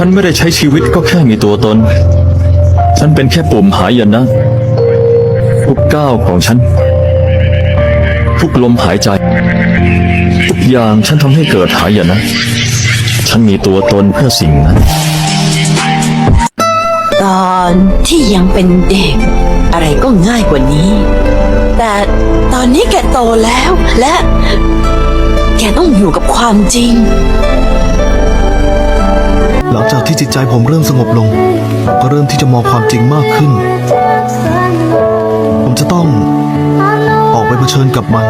ฉันไม่ได้ใช้ชีวิตก็แค่มีตัวตน ฉันเป็นแค่ปุ่มหายนะทุกก้าวของฉัน ทุกลมหายใจ ทุกอย่างฉันทำให้เกิดหายนะ ฉันมีตัวตนเพื่อสิ่งนั้น ตอนที่ยังเป็นเด็ก อะไรก็ง่ายกว่านี้ แต่ตอนนี้แกโตแล้วและ แกต้องอยู่กับความจริง หลังจากที่จิตใจผมเริ่มสงบลง ก็เริ่มที่จะมองความจริงมากขึ้น ผมจะต้องออกไปเผชิญกับมัน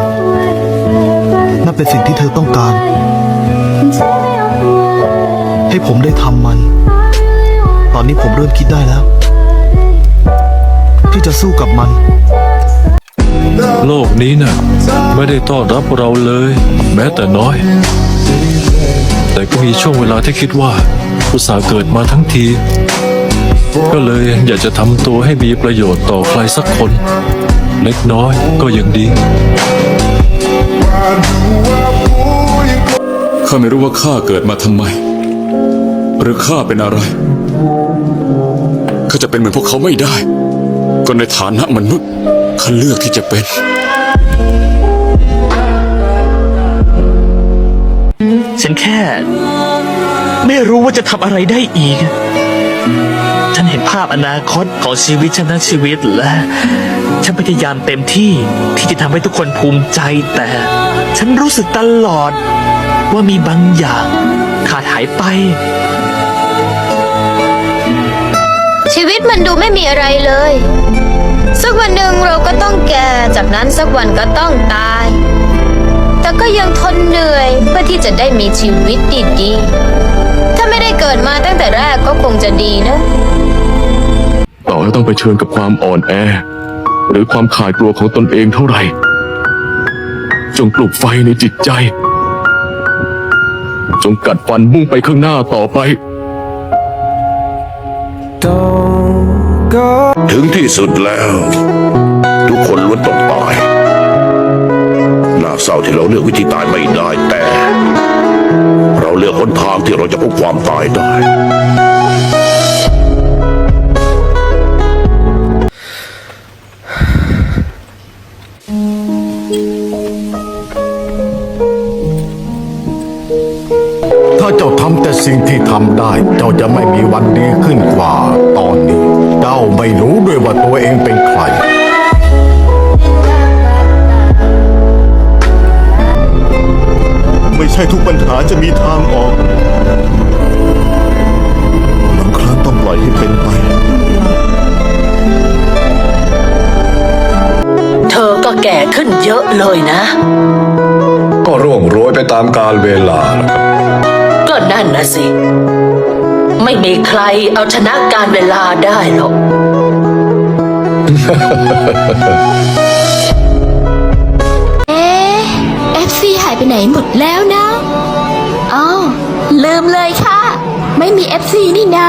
นั่นเป็นสิ่งที่เธอต้องการ ให้ผมได้ทำมัน ตอนนี้ผมเริ่มคิดได้แล้ว ที่จะสู้กับมันโลกนี้น่ะไม่ได้ต้อนรับเราเลย แม้แต่น้อย แต่ก็มีช่วงเวลาที่คิดว่าอุตสาห์เกิดมาทั้งที ก็เลยอยากจะทำตัวให้มีประโยชน์ต่อใครสักคน เล็กน้อยก็ยังดี ข้าไม่รู้ว่าข้าเกิดมาทำไม หรือข้าเป็นอะไร ข้าจะเป็นเหมือนพวกเขาไม่ได้ ก็ในฐานะมนุษย์ข้าเลือกที่จะเป็น ฉันแค่ ไม่รู้ว่าจะทำอะไรได้อีก ฉันเห็นภาพอนาคตของชีวิตฉันทั้งชีวิตและ ฉันพยายามเต็มที่ที่จะทำให้ทุกคนภูมิใจแต่ ฉันรู้สึกตลอด ว่ามีบางอย่างขาดหายไป ชีวิตมันดูไม่มีอะไรเลย สักวันหนึ่งเราก็ต้องแก่ จากนั้นสักวันก็ต้องตาย แต่ก็ยังทนเหนื่อยเพื่อที่จะได้มีชีวิตดีๆ ถ้าไม่ได้เกิดมาตั้งแต่แรกก็คงจะดีนะ ต่อให้ต้องไปเชิญกับความอ่อนแอ หรือความขาดกลัวของตนเองเท่าไหร่ จงปลุกไฟในจิตใจ จงกัดฟันมุ่งไปข้างหน้าต่อไป ถึงที่สุดแล้ว ทุกคนล้วนต้องตายน่าเศร้าที่เราเลือกวิธีตายไม่ได้แต่ เราเลือกหนทางที่เราจะพบความตายได้ ถ้าเจ้าทำแต่สิ่งที่ทำได้ เจ้าจะไม่มีวันดีขึ้นกว่าตอนนี้ เจ้าไม่รู้ด้วยว่าตัวเองเป็นใคร จะมีทางออกบางครั้งต้องปล่อยให้เป็นไป เธอก็แก่ขึ้นเยอะเลยนะ ก็ร่วงโรยไปตามกาลเวลานะครับก็นั่นนะสิ ไม่มีใครเอาชนะการเวลาได้หรอก เอ๊ะ FC หายไปไหนหมดแล้วนะ อ้าวลืมเลยค่ะ ไม่มีเอฟซีนี่นา